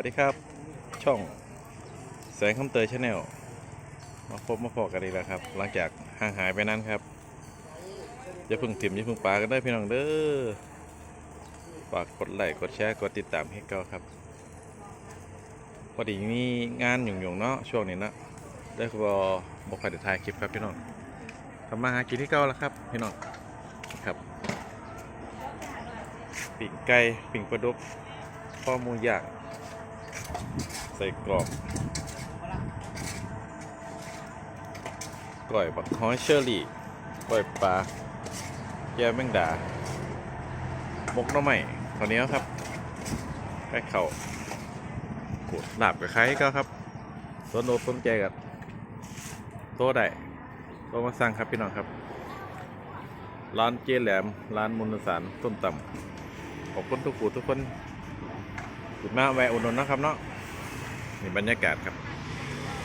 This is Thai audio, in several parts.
วัสดีครับ ช่องแสงคำเตยชาแนลมาพบมาพอกันอีกแล้วครับ หลังจากห่างหายไปนั้นครับอย่าพึ่งถิ่มอย่าพึ่งปลากันได้พี่น้องเด้อฝากกดไลค์กดแชร์กดติดตามให้เก่าครับพอดีมีงานหยุ่งๆเนาะช่วงนี้เนาะได้บอบกใครได้ถ่ายคลิปครับพี่น้องทำมาหากินที่เก่าแล้วครับพี่น้องครับปิ่งไก่ปิ่งปลาดุกข้อมูย่าง ใส่กรอบก้อยบักฮอยเชอรี่ก้อยปลาแก้แมงดามกน้อใหม่ตอนนี้ครับใกล้เข่าขูดหลับกับใครก็ครับสนอกสนใจกับโตได้โตมาสั่งครับพี่น้องครับ ร้านเจแหลม ร้านมุนสารต้มตำขอบคุณทุกผู้ทุกคน ขอบคุณมากแวะอุดหนุนนะครับเนาะ นี่บรรยากาศครับ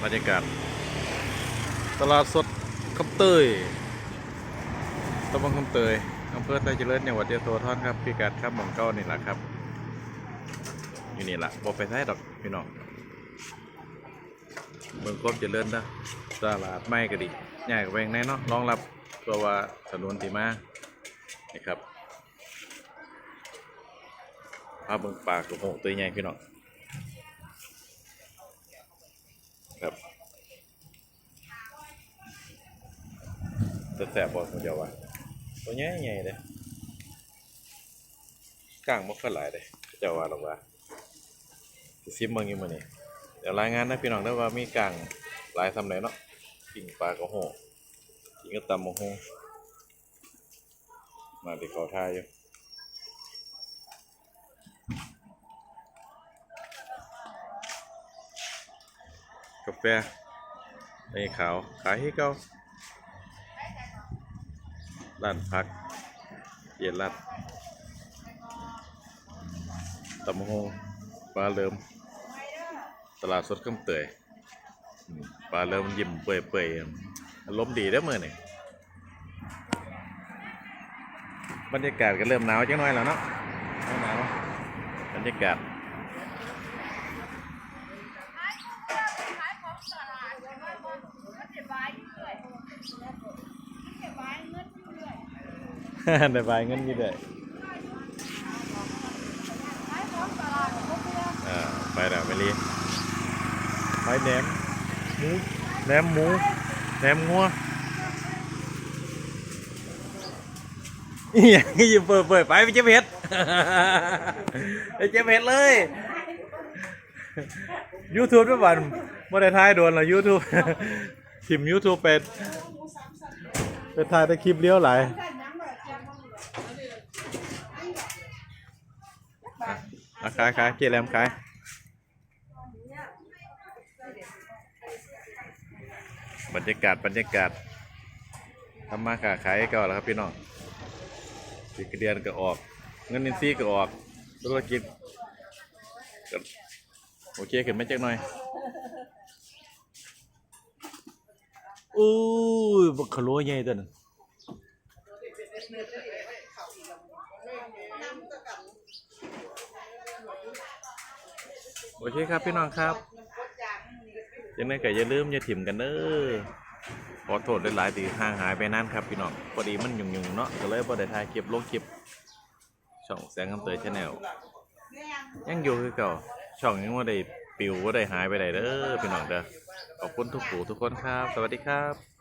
บรรยากาศ ตลาดสดคำเตยตำบลคำเตยอำเภอไทยเจริญจังหวัดยะโสธรครับพิกัดครับหมองเก้านี่แหละครับ อยู่นี่แหละบอกไปใช้ดอกพี่น้องเมืองความเจริญนะตลาดไม่ก็ดีใหญ่กว่าแวงแน่เนาะรองรับตัวว่าถนนที่มานี่ครับภาพเมืองปากระโหตัวใหญ่พี่น้อง ครับจะแสบบอกผมเดียวว่าตัวใหญ่ใหญ่เลยกลางมันก็หลายเลยเจ้าว่าหรอกว่าซิมเมืองอยู่มื้อนี้เดี๋ยวรายงานนะพี่น้องได้ว่ามีกลางหลายสำไหนเนาะกิ่งปลากระโหกิ่งก็ตำมะฮงมาที่เขาทายอยู่ แฟในขาว ขายให้เก่าร้านพัก เย็นรัดตำมะฮงปลาเริ่มตลาดสดข้ามเตยปลาเริ่มยิ้มเปื่อยๆอารมณ์ดีได้อมือนี่บรรยากาศก็เริ่มหนาวจังหน้อยแล้วเนาะหนาวบรรยากาศ ได้บายเงินอยี่ได้อ่าไปแล้วไปรีไปแหนมหมูแหนมหมูแหนมงัวอีหยังอย่าเปิดเปิดไปไปเจ็บเห็ด ไปเจ็บเห็ดเลย YouTube ด้วยวันไม่ได้ถ่ายโดนหรอ YouTube พิมพ์ YouTube เป็นเป็นถ่ายแต่คลิปเลี้ยวไหลายอะขายขายเจแรมขายบรรยากาศบรรยากาศทำมาค้าขายก็แล้วครับพี่น้องสิกระเดือนก็ออก เงินอินซี่ก็ออกธุรกิจโอเคขึ้นมาจักหน่อย อู้ยบักขะโหลใหญ่ตัวนั้นโอเคครับพี่น้องครับยังไงก็อย่าลืมอย่าถิ่มกันเด้อขอโทษหลายๆที่ห่างหายไปนานครับพี่น้องพอดีมันยุ่งๆเนาะก็เลยบ่ได้ถ่ายคลิปลงคลิป ช่องแสงคำเตยชาแนลยังอยู่คือเก่าช่องยังว่าได้ปิวว่าได้หายไปไหนเด้อพี่น้องเด้อ ขอบคุณทุกผู้ทุกคนครับ สวัสดีครับ